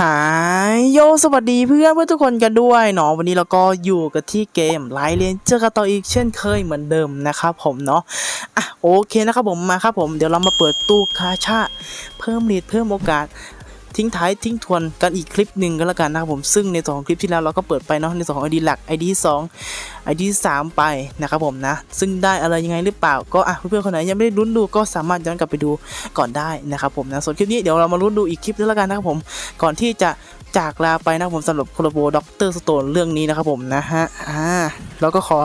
หายโยสวัสดีเพื่อนเพื่อนทุกคนกันด้วยเนาะวันนี้เราก็อยู่กันที่เกมไลเลนเจอกันต่ออีกเช่นเคยเหมือนเดิมนะครับผมเนาะอะโอเคนะครับผมมาครับผมเดี๋ยวเรามาเปิดตู้คาชาเพิ่มลีดเพิ่มโอกาส ทิ้งท้ายทิ้งทวนกันอีกคลิปหนึ่งก็แล้วกันนะครับผมซึ่งในส่วนของคลิปที่แล้วเราก็เปิดไปเนาะในส่วนของ ID หลัก ID 2 ID 3ไปนะครับผมนะ ซึ่งได้อะไรยังไงหรือเปล่าก็อะเพื่อนๆคนไหนยังไม่ได้ลุ้นดูก็สามารถย้อนกลับไปดูก่อนได้นะครับผมนะส่วนคลิปนี้เดี๋ยวเรามาลุ้นดูอีกคลิปนึงแล้วกันนะครับผมก่อนที่จะ จากลาไปนะผมสำหรับโคโลโบด็อกเตอร์สโตนเรื่องนี้นะครับผมนะฮะอ่าแล้วก็ขอ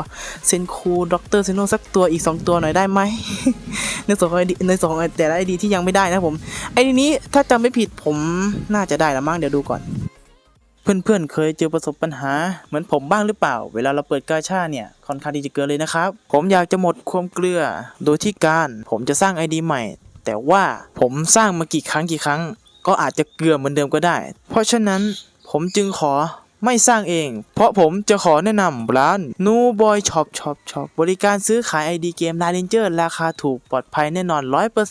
เซนคูด็อกเตอร์เซโนสักตัวอีก 2 ตัวหน่อยได้ไหมในส่วนของ ID ในส่วนของแต่ละ ID ที่ยังไม่ได้นะผมไอ้ทีนี้ถ้าจำไม่ผิดผมน่าจะได้ละมั้งเดี๋ยวดูก่อน เพื่อนๆเคยเจอประสบปัญหาเหมือนผมบ้างหรือเปล่า เวลาเราเปิดกาชาเนี่ยค่อนข้างที่จะเกินเลยนะครับ ผมอยากจะหมดความเกลือโดยที่การผมจะสร้าง ID ใหม่แต่ว่าผมสร้างมากี่ครั้งกี่ครั้ง ก็อาจจะเกลือเหมือนเดิมก็ได้ เพราะฉะนั้นผมจึงขอไม่สร้างเอง เพราะผมจะขอแนะนำร้าน n o Boy Shop Shop Shop บริการซื้อขาย ID เกม l a n g e r ราคาถูกปลอดภัยแน่นอน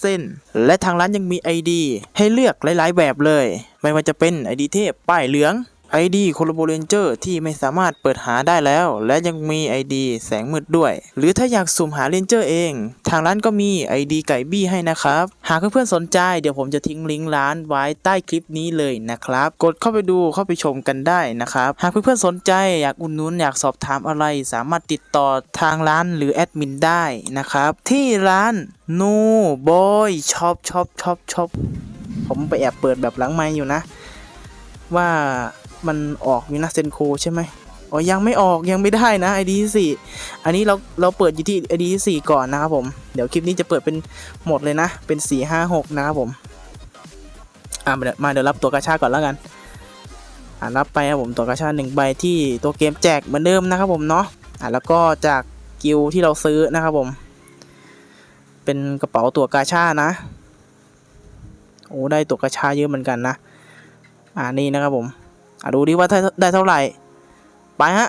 100%และทางร้านยังมี ID ให้เลือกหลาย ๆ แบบเลย ไม่ว่าจะเป็น ID เทพ ป้ายเหลือง ID โคโลโบเรนเจอร์ที่ไม่สามารถเปิดหาได้แล้ว และยังมี ID แสงมืดด้วย หรือถ้าอยากสุ่มหาเรนเจอร์เอง ทางร้านก็มี ID ไก่บี้ให้นะครับ หากเพื่อนๆสนใจเดี๋ยวผมจะทิ้งลิงก์ร้านไว้ใต้คลิปนี้เลยนะครับ กดเข้าไปดูเข้าไปชมกันได้นะครับ หากเพื่อนๆสนใจอยากอุ่นนุนอยากสอบถามอะไร สามารถติดต่อทางร้านหรือแอดมินได้นะครับ ที่ร้าน No Boy Shop Shop Shop Shop ผมไปแอบเปิดแบบหลังไม้อยู่นะ ว่า มันออกอยู่นะเซนโคใช่ไหมอ๋อยังไม่ออกยังไม่ได้นะ ID สี่อันนี้เราเราเปิดอยู่ที่ ID สี่ก่อนนะครับผม เดี๋ยวคลิปนี้จะเปิดเป็นหมดเลยนะ เป็นสี่ห้าหกนะครับผมอ่ามาเดี๋ยวมาเดี๋ยวรับตัวกระชาก่อนแล้วกันอ่ารับไปครับผมตัวกระชาหนึ่งใบที่ตัวเกมแจกเหมือนเดิมนะครับผมเนาะอ่าแล้วก็จากกิลที่เราซื้อนะครับผม เป็นกระเป๋าตัวกาชานะโอ้ได้ตัวกระชาเยอะเหมือนกันนะ อ่านี่นะครับผม อะดูดิว่าได้เท่าไหร่ ไปฮะ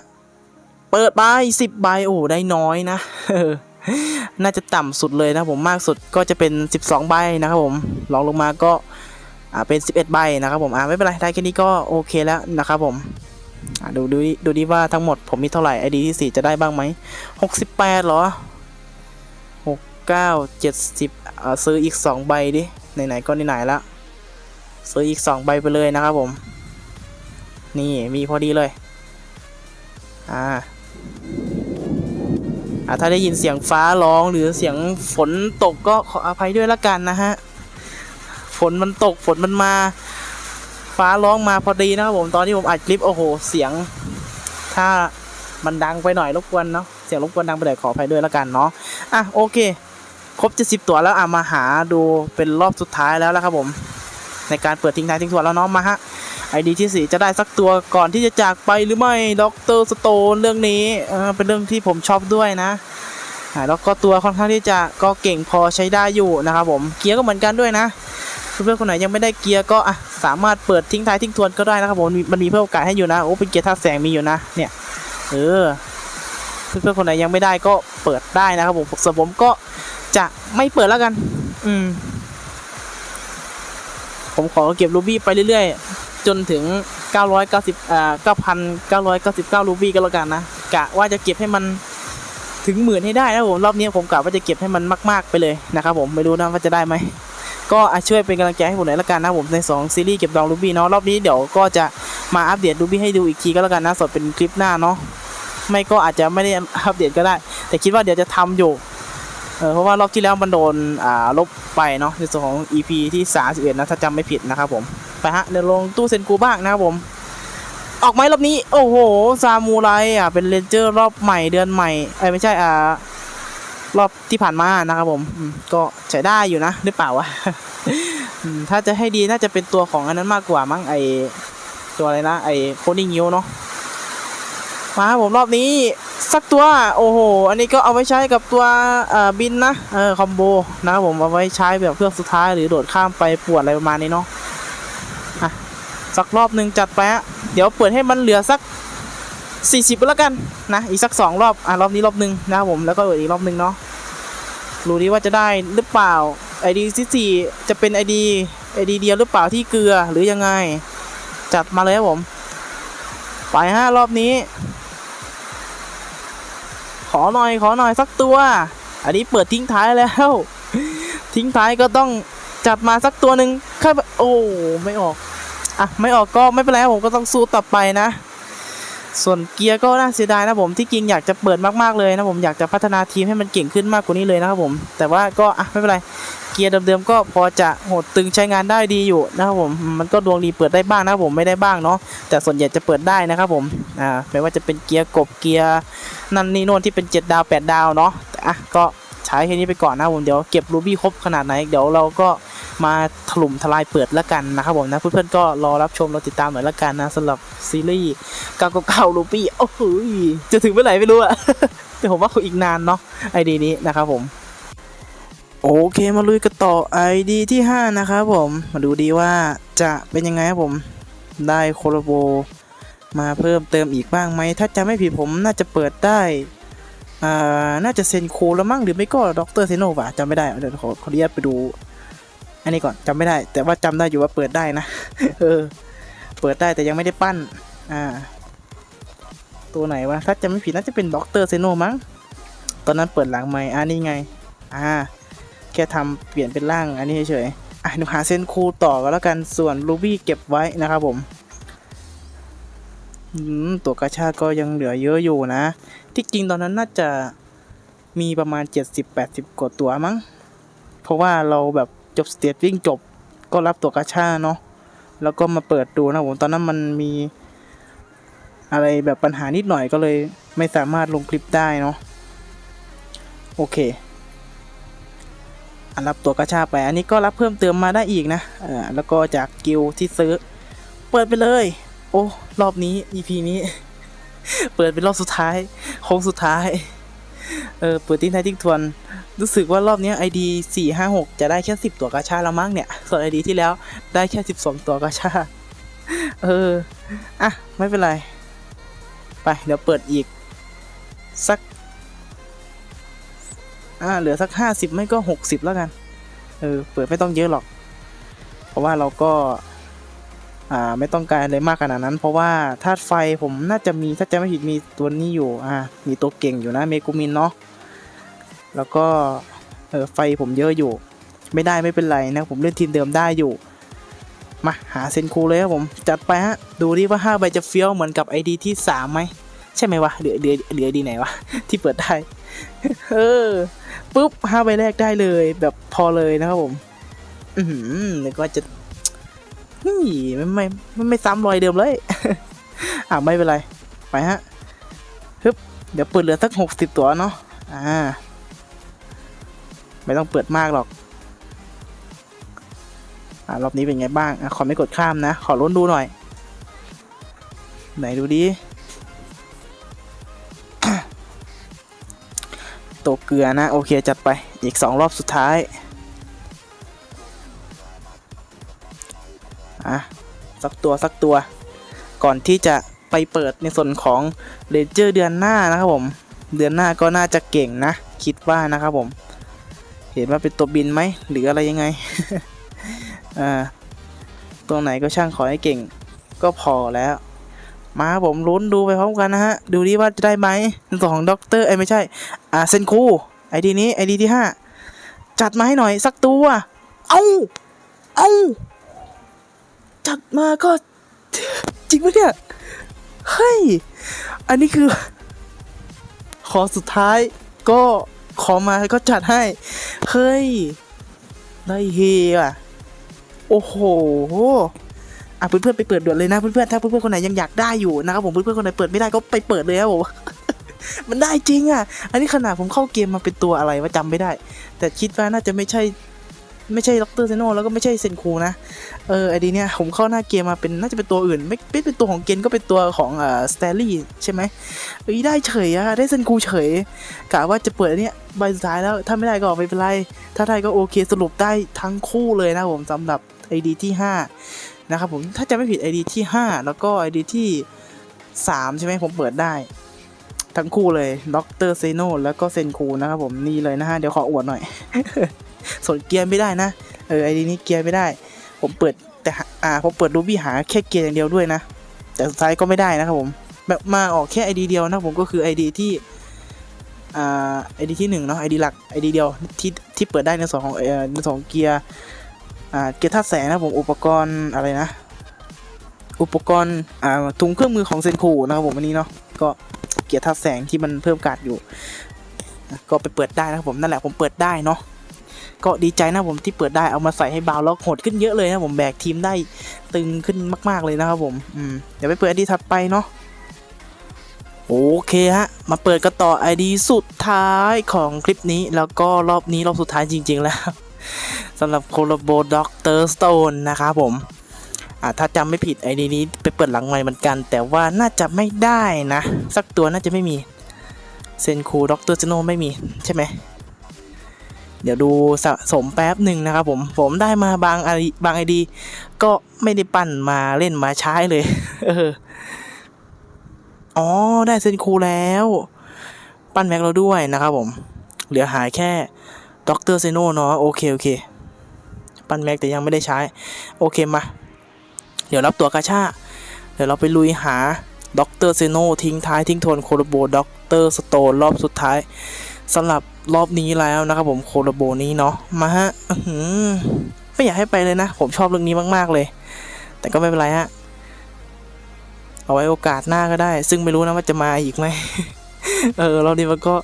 เปิดไปสิบใบโอ้ได้น้อยนะ น่าจะต่ำสุดเลยนะผมมากสุดก็จะเป็น 12 ใบนะครับผมลองลงมาก็อ่าเป็น 11 ใบนะครับผมอ่าไม่เป็นไรได้แค่นี้ก็โอเคแล้วนะครับผมอ่าดูดูดิดูดิว่าทั้งหมดผมมีเท่าไหร่ไอดีที่ 4 จะได้บ้างไหม68เหรอ 69 70อ่าซื้ออีก 2 ใบดิไหนๆก็ไหนๆแล้วซื้ออีก 2 ใบไปเลยนะครับผม นี่มีพอดีเลย อ่าอ่าถ้าได้ยินเสียงฟ้าร้องหรือเสียงฝนตกก็ขออภัยด้วยละกันนะฮะ ฝนมันตกฝนมันมา ฟ้าร้องมาพอดีนะครับผมตอนที่ผมอัดคลิปโอ้โห เสียง ถ้ามันดังไปหน่อยรบกวนเนาะเสียงรบกวนดังไปหน่อยขออภัยด้วยละกันเนาะอะโอเค ครบ70ตัวแล้วอะมาหาดูเป็นรอบสุดท้ายแล้วละครับผม ในการเปิดทิ้งท้ายทิ้งทวนแล้วเนาะมาฮะ ไอดีที่สี่จะได้สักตัวก่อนที่จะจากไปหรือไม่ด็อกเตอร์สโตนเรื่องนี้เป็นเรื่องที่ผมชอบด้วยนะแล้วก็ตัวค่อนข้างที่จะก็เก่งพอใช้ได้อยู่นะครับผมเกียร์ก็เหมือนกันด้วยนะเพื่อนคนไหนยังไม่ได้เกียร์ก็อะสามารถเปิดทิ้งท้ายทิ้งทวนก็ได้นะครับผมมีมันมีเพิ่มโอกาสให้อยู่นะโอ้เป็นเกียร์ท่าแสงมีอยู่นะเนี่ยเออเพื่อนๆคนไหนยังไม่ได้ก็เปิดได้นะครับผมส่วนผมก็จะไม่เปิดแล้วกัน อืม ผมขอเก็บรูบี้ไปเรื่อยๆ จนถึง 990อ่า9,999 รูบี้ก็แล้วกันนะกะว่าจะเก็บให้มันถึงหมื่นให้ได้นะผมรอบนี้ผมกะว่าจะเก็บให้มันมาก ๆ ไปเลยนะครับผมไม่รู้นะว่าจะได้ไหมก็อะช่วยเป็นกำลังใจให้ผมหน่อยละกันนะผมใน 2 ซีรีส์เก็บดองรูบี้เนาะรอบนี้เดี๋ยวก็จะมาอัปเดตรูบี้ให้ดูอีกทีก็แล้วกันนะสดเป็นคลิปหน้าเนาะไม่ก็อาจจะไม่ได้อัปเดตก็ได้ แต่คิดว่าเดี๋ยวจะทำอยู่เออเพราะว่ารอบที่แล้วมันโดนอ่าลบไปเนาะในส่วนของ EP ที่ 31 นะถ้าจำไม่ผิดนะครับผม ไปฮะเดี๋ยวลงตู้เซนกูบ้างนะครับผม ออกไหมรอบนี้ โอ้โห ซามูไรอะเป็นเลนเจอร์รอบใหม่เดือนใหม่เอ้ไม่ใช่อ่ารอบที่ผ่านมานะครับผมก็ใช้ได้อยู่นะหรือเปล่าวะอืมถ้าจะให้ดีน่าจะเป็นตัวของอันนั้นมากกว่ามั้งไอตัวอะไรนะ ไอโคดิ้งยิวเนาะมาครับผมรอบนี้สักตัวโอ้โห อันนี้ก็เอาไว้ใช้กับตัวเอ่อบินนะเออคอมโบนะครับผมเอาไว้ใช้แบบเพื่อสุดท้ายหรือโดดข้ามไปปวดอะไรประมาณนี้เนาะ สักรอบหนึ่งจัดไปฮะเดี๋ยวเปิดให้มันเหลือสัก 40แล้วกันนะอีกสักสองรอบอะรอบนี้รอบหนึ่งนะครับผมแล้วก็อีกรอบหนึ่งเนาะรู้ดีว่าจะได้หรือเปล่าไอดีที่สี่จะเป็นไอดีไอดีเดียวหรือเปล่าที่เกลือหรือยังไง จัดมาเลยครับผม ไปฮะรอบนี้ ขอหน่อยขอหน่อยสักตัว อันนี้เปิดทิ้งท้ายแล้ว ทิ้งท้ายก็ต้องจัดมาสักตัวหนึ่งครับโอ้ไม่ออก อะไม่ออกก็ไม่เป็นไรผมก็ต้องสู้ต่อไปนะ ส่วนเกียร์ก็น่าเสียดายนะผมที่จริงอยากจะเปิดมากๆเลยนะผมอยากจะพัฒนาทีมให้มันเก่งขึ้นมากกว่านี้เลยนะครับผม แต่ว่าก็อะไม่เป็นไรเกียร์เดิมๆก็พอจะโหดตึงใช้งานได้ดีอยู่นะครับผมมันก็ดวงดีเปิดได้บ้างนะครับผมไม่ได้บ้างเนาะแต่ส่วนใหญ่จะเปิดได้นะครับผมอ่าไม่ว่าจะเป็นเกียร์กบเกียร์นั่นนี่โน่นที่เป็น 7 ดาว 8 ดาวเนาะอะก็ใช้แค่นี้ไปก่อนนะผมเดี๋ยวเก็บรูบี้ครบขนาดไหนเดี๋ยวเราก็ มาถล่มทลายเปิดแล้วกันนะครับผมนะเพื่อนๆก็รอรับชมรอติดตามหน่อยละกันนะสำหรับซีรีส์เก้าเก้ารูบี้โอ้โหจะถึงเมื่อไหร่ไม่รู้อะแต่ผมว่าคงอีกนานเนาะไอดีนี้นะครับผม โอเคมาลุยกันต่อ ID ที่ 5 นะครับผมมาดูดีว่าจะเป็นยังไงครับผมได้โคโลโบมาเพิ่มเติมอีกบ้างไหม ถ้าจะไม่ผิดผมน่าจะเปิดได้อ่าน่าจะเซนโคแล้วมั้งหรือไม่ก็ด็อกเตอร์เซโนวะจำไม่ได้เดี๋ยวขอขออนุญาตไปดู อันนี้ก่อนจำไม่ได้ แต่ว่าจำได้อยู่ว่าเปิดได้นะเออเปิดได้แต่ยังไม่ได้ปั้น อ่า ตัวไหนวะถ้าจำไม่ผิดน่าจะเป็นด็อกเตอร์เซโนมั้งตอนนั้นเปิดหลังไมค์อ่านี่ไง อ่า แค่ทำเปลี่ยนเป็นร่างอันนี้เฉยๆอะหนูหาเส้นคูต่อก็แล้วกันส่วนรูบี้เก็บไว้นะครับผมอืมตัวกระชาก็ยังเหลือเยอะอยู่นะ ที่จริงตอนนั้นน่าจะมีประมาณ 70-80 กว่าตัวมั้ง เพราะว่าเราแบบ จบสเตจวิ่งจบก็รับตัวกระชาเนาะแล้วก็มาเปิดดูนะผมตอนนั้นมันมี อะไรแบบปัญหานิดหน่อยก็เลยไม่สามารถลงคลิปได้เนาะโอเคอันรับตัวกระชาไป อันนี้ก็รับเพิ่มเติมมาได้อีกนะเออแล้วก็จากกิลที่ซื้อ เปิดไปเลย โอ้รอบนี้ EP นี้ เปิดเป็นรอบสุดท้ายโค้งสุดท้าย เออเปิดทิ้งท้ายทิ้งทวน รู้สึกว่ารอบนี้ ID 4 5 6 จะได้แค่ 10 ตัวกระชาแล้วมั้งเนี่ย ส่วน ID ที่แล้วได้แค่ 12 ตัวกระชา เออ อะ ไม่เป็นไร ไป เดี๋ยวเปิดอีก สัก อ่า เหลือสัก 50 ไม่ก็ 60 แล้วกัน เออ เปิดไม่ต้องเยอะหรอก เพราะว่าเราก็ อ่า ไม่ต้องการอะไรมากขนาดนั้น เพราะว่าธาตุไฟผมน่าจะมี ถ้าจะไม่ผิดมีตัวนี้อยู่ อ่า มีตัวเก่งอยู่นะ เมกุมินเนาะ แล้วก็เออไฟผมเยอะอยู่ ไม่ได้ไม่เป็นไรนะผมเล่นทีมเดิมได้อยู่ มาหาเซนคูเลยครับผมจัดไปฮะดูดิว่า5ใบจะเฟี้ยวเหมือนกับ ID ที่3ไหมใช่ไหมวะเหลือเหลือเหลือดีไหนวะที่เปิดได้เออปุ๊บห้าใบแรกได้เลยแบบพอเลยนะครับผม อือหือนึกว่าจะนี่ไม่ไม่ไม่ไม่ซ้ำรอยเดิมเลย อ่าไม่เป็นไร ไปฮะฮึบเดี๋ยวเปิดเหลือสักหกสิบตัวเนาะอ่า ไม่ต้องเปิดมากหรอกอ่ารอบนี้เป็นไงบ้างอะขอไม่กดข้ามนะ ขอลุ้นดูหน่อย ไหนดูดิตัวเกลือนะ โอเค จัดไปอีกสองรอบสุดท้ายอะสักตัวสักตัว ก่อนที่จะไปเปิดในส่วนของเลเจอร์เดือนหน้านะครับผม เดือนหน้าก็น่าจะเก่งนะ คิดว่านะครับผม ห็นว่าเป็นตัวบินไหมหรืออะไรยังไงอ่าตัวไหนก็ช่างขอให้เก่ง ก็พอแล้ว มาผมลุ้นดูไปพร้อมกันนะฮะ ดูดิว่าจะได้ไหมในส่วของด็อกเตอร์ไอ้ไม่ใช่ อ่าเซนคูไอดีนี้ไอดีที่ห้าจัดมาให้หน่อยสักตัวเอ้าเอ้าจัดมาก็ จริงปะเนี่ยเฮ้ย อันนี้คือ ขอสุดท้ายก็ ขอมาก็จัดให้ เฮ้ย ได้เฮอะโอ้โหอะเพื่อนๆไปเปิดด่วนเลยนะเพื่อนๆถ้าเพื่อนๆคนไหนยังอยากได้อยู่นะครับผมเพื่อนๆคนไหนเปิดไม่ได้ก็ไปเปิดเลยครับผมมันได้จริงอะ อันนี้ขนาดผมเข้าเกมมาเป็นตัวอะไรว่าจำไม่ได้ แต่คิดว่าน่าจะไม่ใช่ ไม่ใช่ด็อกเตอร์เซโนแล้วก็ไม่ใช่เซนคูนะ เออไอดีเนี่ยผมเข้าหน้าเกมมาเป็นน่าจะเป็นตัวอื่น ไม่ไม่เป็นตัวของเกนก็เป็นตัวของเอ่อสเตลลี่ใช่ไหมเอ้ยได้เฉยอะได้เซนคูเฉยกะว่าจะเปิดเนี้ยใบสุดท้ายแล้วถ้าไม่ได้ก็ไม่เป็นไร ถ้าได้ก็โอเคสรุปได้ทั้งคู่เลยนะผมสำหรับไอดีที่ห้านะครับผมถ้าจะไม่ผิด ID ที่ 5 แล้วก็ ID ที่3ใช่ไหมผมเปิดได้ทั้งคู่เลยด็อกเตอร์เซโนแล้วก็เซนคูนะครับผมนี่เลยนะฮะ เดี๋ยวขออวดหน่อย ส่วนเกียร์ไม่ได้นะ เออ ID นี้เกียร์ไม่ได้ ผมเปิดแต่อ่าผมเปิดรูบี้หาแค่เกียร์อย่างเดียวด้วยนะ แต่สุดท้ายก็ไม่ได้นะครับผมแบบมาออกแค่ ID เดียวนะผมก็คือ ID ที่อ่า ID ที่หนึ่งเนาะ ID หลัก ID เดียวที่ที่เปิดได้ในส่วนของเอ่อในส่วนของเกียร์อ่าเกียร์ธาตุแสงนะผมอุปกรณ์อะไรนะ อุปกรณ์อ่าถุงเครื่องมือของเซนคูนะครับผมอันนี้เนาะก็เกียร์ธาตุแสงที่มันเพิ่มการ์ดอยู่ ก็ไปเปิดได้นะครับผมนั่นแหละผมเปิดได้เนาะ ก็ดีใจนะผมที่เปิดได้เอามาใส่ให้บาวแล้วโหดขึ้นเยอะเลยนะผมแบกทีมได้ตึงขึ้นมาก ๆเลยนะครับผมอืมเดี๋ยวไปเปิด ID ถัดไปเนาะโอเคฮะ มาเปิดกันต่อ ID สุดท้ายของคลิปนี้ แล้วก็รอบนี้รอบสุดท้ายจริง ๆ แล้วสำหรับโคโลโบด็อกเตอร์สโตนนะครับผมถ้าจำไม่ผิดไอดีนี้ไปเปิดหลังใหม่เหมือนกัน แต่ว่าน่าจะไม่ได้นะ สักตัวน่าจะไม่มีเซนคูด็อกเตอร์เจโนไม่มีใช่ไหม เดี๋ยวดูสะสมแป๊บหนึ่งนะครับผม ผมได้มาบางไอบางไอดี ก็ไม่ได้ปั่นมาเล่นมาใช้เลย เออ อ๋อ ได้เซนคูแล้ว ปั้นแม็กเราด้วยนะครับผม เหลือหายแค่ด็อกเตอร์เซโนเนาะโอเค โอเค ปั้นแม็กแต่ยังไม่ได้ใช้ โอเคมา เดี๋ยวรับตัวกาชาเดี๋ยวเราไปลุยหาด็อกเตอร์เซโนทิ้งท้ายทิ้งทวนโคโรโบด็อกเตอร์สโตนรอบสุดท้ายสำหรับ รอบนี้แล้วนะครับผมโคโรโบนี้เนาะมาฮะไม่อยากให้ไปเลยนะ ผมชอบเรื่องนี้มาก ๆ เลย แต่ก็ไม่เป็นไรฮะ เอาไว้โอกาสหน้าก็ได้ ซึ่งไม่รู้นะว่าจะมาอีกไหมเออรอบนี้มันก็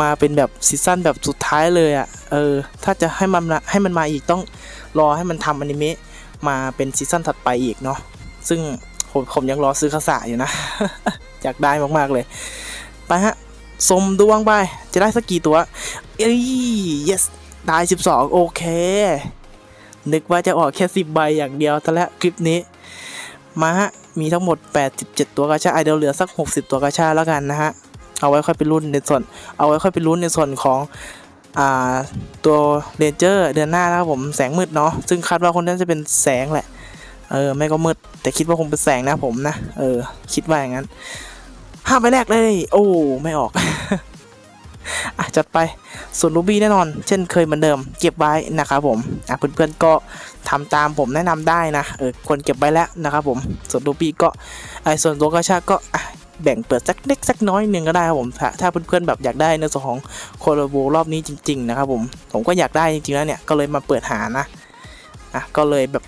มาเป็นแบบซีซั่นแบบสุดท้ายเลยอะ่ะเออ ถ้าจะให้มันให้มันมาอีกต้องรอให้มันทำอนิเมะมาเป็นซีซั่นถัดไปอีกเนาะซึ่งผมผมยังรอซื้อคาสะอยู่นะ อยากได้มากๆเลย ไปฮะ สมดวงไป จะได้สักกี่ตัว เอ้ย yes ได้ 12 โอเค นึกว่าจะออกแค่ 10 ใบอย่างเดียวแต่ละคลิปนี้ มาฮะ มีทั้งหมด 87 ตัวกาชาไอะเดี๋ยวเหลือสัก 60 ตัวกาชาแล้วกันนะฮะ เอาไว้ค่อยไปรุ่นในส่วน เอาไว้ค่อยไปรุ่นในส่วนของอ่าตัวเรนเจอร์เดือนหน้านะครับผมแสงมืดเนาะซึ่งคาดว่าคนนั้นจะเป็นแสงแหละ เออ ไม่ก็มืด แต่คิดว่าคงเป็นแสงนะผมนะ เออ คิดว่าอย่างนั้น ห้าไปแรกเลย โอ้ ไม่ออกอะจัดไป ส่วนรูบี้แน่นอน เช่นเคยเหมือนเดิม เก็บไว้นะครับผมอะเพื่อนๆก็ทำตามผมแนะนำได้นะเออควรเก็บไว้แล้วนะครับผมส่วนรูบี้ก็ไอ้ส่วนตัวกระชากก็อะแบ่งเปิดสักเล็กสักน้อยหนึ่งก็ได้ครับผม ถ้าเพื่อนๆแบบอยากได้ในส่วนของโคโลโบรอบนี้จริง ๆ นะครับผม ผมก็อยากได้จริงๆแล้วเนี่ยก็เลยมาเปิดหานะอะก็เลยแบบ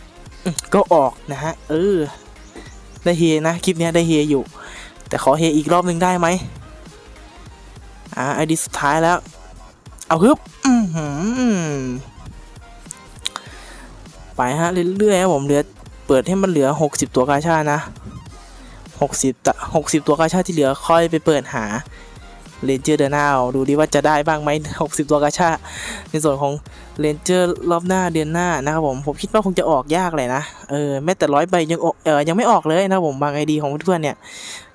ก็ออกนะฮะเออได้เฮนะคลิปนี้ได้เฮอยู่ แต่ขอเฮอีกรอบหนึ่งได้ไหมอ่าไอดีสุดท้ายแล้ว เอาฮึบอือหือไปฮะ เรื่อยๆครับผมเหลือเปิดให้มันเหลือ 60 ตัวกาชานะ 60ตะ60 ตัวกาชาที่เหลือค่อยไปเปิดหาเลนเจอร์เดนาวดูดิว่าจะได้บ้างไหม60 ตัวกาชาในส่วนของเลนเจอร์รอบหน้าเดือนหน้านะครับผม ผมคิดว่าคงจะออกยากเลยนะ เออแม้แต่ร้อยใบยังออกเออยังไม่ออกเลยนะผมบางไอดีของเพื่อนเนี่ย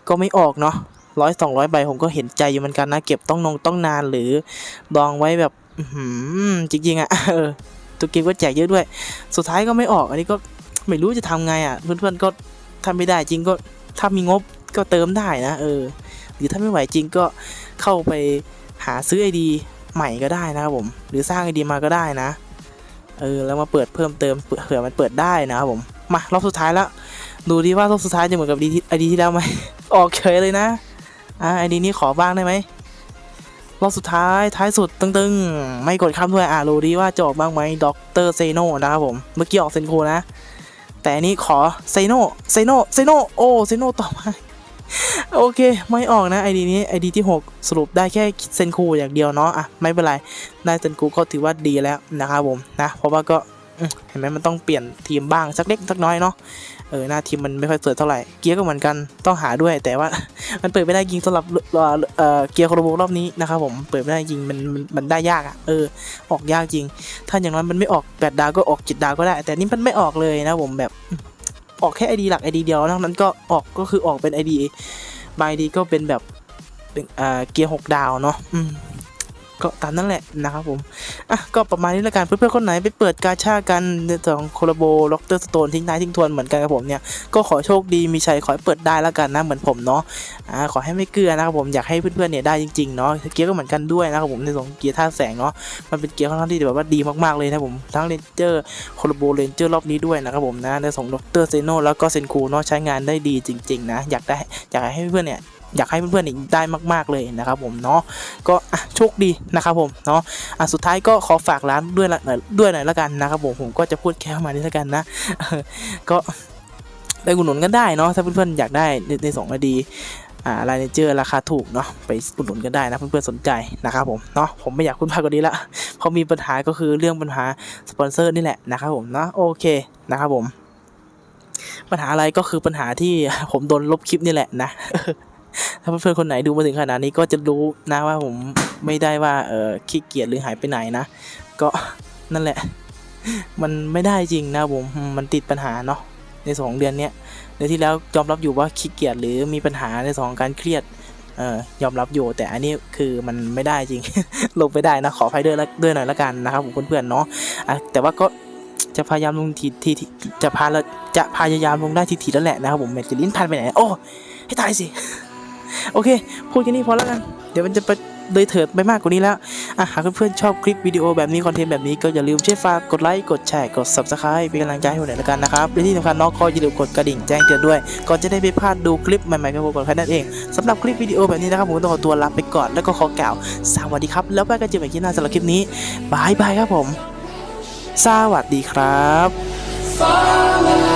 ก็ไม่ออกเนาะร้อยสองร้อยใบผมก็เห็นใจอยู่เหมือนกันนะ เก็บต้องนงต้องนานหรือดองไว้แบบอื้อหือจริงๆอะ่ะเออตัวเกมก็แจกเยอะด้วย สุดท้ายก็ไม่ออก อันนี้ก็ไม่รู้จะทำไงอะ่ะเพื่อนๆก็ทำไม่ได้จริงก็ถ้ามีงบก็เติมได้นะ เออ หรือถ้าไม่ไหวจริงก็เข้าไปหาซื้อไอดีใหม่ก็ได้นะครับผม หรือสร้างไอดีมาก็ได้นะ เออ แล้วมาเปิดเพิ่มเติมเผื่อมันเปิดได้นะครับผม มารอบสุดท้ายแล้ว ดูดีว่ารอบสุดท้ายจะเหมือนกับดีที่ไอดีที่แล้วไหม ออกเฉยเลยนะ อ่าไอดีนี้ขอบ้างได้ไหมรอบสุดท้ายท้ายสุดตึงๆ ไม่กดข้ามด้วยอ่ารู้ดีว่าจะออกบ้างไหมด็อกเตอร์เซโนนะครับผม เมื่อกี้ออกเซนโคนะ แต่นี้ขอเซโนเซโนเซโนโอ้เซโนต่อมาโอเค ไม่ออกนะไอดีนี้ไอดีที่ 6 สรุปได้แค่เซนคูอย่างเดียวเนาะอะไม่เป็นไร ได้เซนคูก็ถือว่าดีแล้วนะครับผมนะ เพราะว่าก็ เห็นไหมมันต้องเปลี่ยนทีมบ้างสักเล็กสักน้อยเนาะเออหน้าทีมมันไม่ค่อยสวยเท่าไหร่เกียร์ก็เหมือนกันต้องหาด้วยแต่ว่า มันเปิดไม่ได้จริงสำหรับเออเกียร์โครโบรอบนี้นะครับผมเปิดไม่ได้จริงมันมันมันได้ยากอะ่ะเออออกยากจริง ถ้าอย่างนั้นมันไม่ออกแปดดาวก็ออกจิตดาวก็ได้ แต่นี่มันไม่ออกเลยนะผมแบบออกแค่ไอดีหลักไอดีเดียวนอกนั้นก็ออกก็คือออกเป็นไอดีบายดีก็เป็นแบบเป็นอ่าเกียร์หกดาวเนาะอืม ก็ตามนั้นแหละนะครับผม อะ ก็ประมาณนี้แล้วกัน เพื่อนๆคนไหนไปเปิดกาชากันในสองโคลโบล็อกเตอร์สโตนทิ้งท้ายทิ้งทวนเหมือนกันกับผมเนี่ย ก็ขอโชคดีมีชัยขอให้เปิดได้แล้วกันนะเหมือนผมเนาะ อ่า ขอให้ไม่เกลือนะครับผม อยากให้เพื่อนๆเนี่ยได้จริงๆเนาะ เกียร์ก็เหมือนกันด้วยนะครับผมในสองเกียร์ท่าแสงเนาะ มันเป็นเกียร์ค่อนข้างที่แบบว่าดีมากๆเลยนะผม ทั้งเรนเจอร์โคลโบเรนเจอร์รอบนี้ด้วยนะครับผมนะในสองล็อกเตอร์เซโนแล้วก็เซนคูเนาะใช้งานได้ดีจริง ๆ นะ อยากได้อยากให้เพื่อนๆเนี่ย อยากให้เพื่อนๆเนี่ยได้มาก ๆเลยนะครับผมเนาะก็โชคดีนะครับผมเนาะอะสุดท้ายก็ขอฝากร้านด้วยหน่อยด้วยหน่อยละกันนะครับผมผมก็จะพูดแค่ประมาณนี้ละกันนะก็ไปอุดหนุนกันได้เนาะถ้าเพื่อนๆอยากได้ในสองนาดีอ่าลายเนเจอร์ราคาถูกเนาะไปอุดหนุนกันได้นะเพื่อนๆสนใจนะครับผมเนาะผมไม่อยากพูดมากกว่านี้ละเพราะมีปัญหาก็คือเรื่องปัญหาสปอนเซอร์นี่แหละนะครับผมเนาะโอเคนะครับผมปัญหาอะไรก็คือปัญหาที่ผมโดนลบคลิปนี่แหละนะ ถ้าเพื่อนๆคนไหนดูมาถึงขนาดนี้ก็จะรู้นะว่าผมไม่ได้ว่าเออขี้เกียจหรือหายไปไหนนะ ก็นั่นแหละ มันไม่ได้จริงนะผมมันติดปัญหาเนาะในสองเดือนเนี้ยเดือนที่แล้วยอมรับอยู่ว่าขี้เกียจหรือมีปัญหาในสองการเครียดเออยอมรับอยู่แต่อันนี้คือมันไม่ได้จริง ลงไปได้นะขออภัยด้วยด้วยหน่อยละกันนะครับผมเพื่อนๆเนาะอะแต่ว่าก็จะพยายามลงทีทีจะพาละจะพยายามลงได้ทีทีแล้วแหละนะครับผมแมจะลิ้นพันไปไหนโอ้ให้ตายสิ โอเค พูดแค่นี้พอแล้วกัน เดี๋ยวมันจะไปเลยเถิดไปมากกว่านี้แล้วอะหากเพื่อนๆชอบคลิปวิดีโอแบบนี้คอนเทนต์แบบนี้ก็อย่าลืมช่วยฝากกดไลค์กดแชร์กด subscribe เป็นกำลังใจให้ผมหน่อยละกันนะครับและที่สำคัญน้องก็อย่าลืมกดกระดิ่งแจ้งเตือนด้วย ก่อนจะได้ไม่พลาดดูคลิปใหม่ๆกับผมก่อนใครนั่นเองสำหรับคลิปวิดีโอแบบนี้นะครับผมต้องขอตัวลาไปก่อนแล้วก็ขอกล่าวสวัสดีครับ แล้วไปกันเจอกันใหม่หน้าสำหรับคลิปนี้บายบายครับผม สวัสดีครับ Follow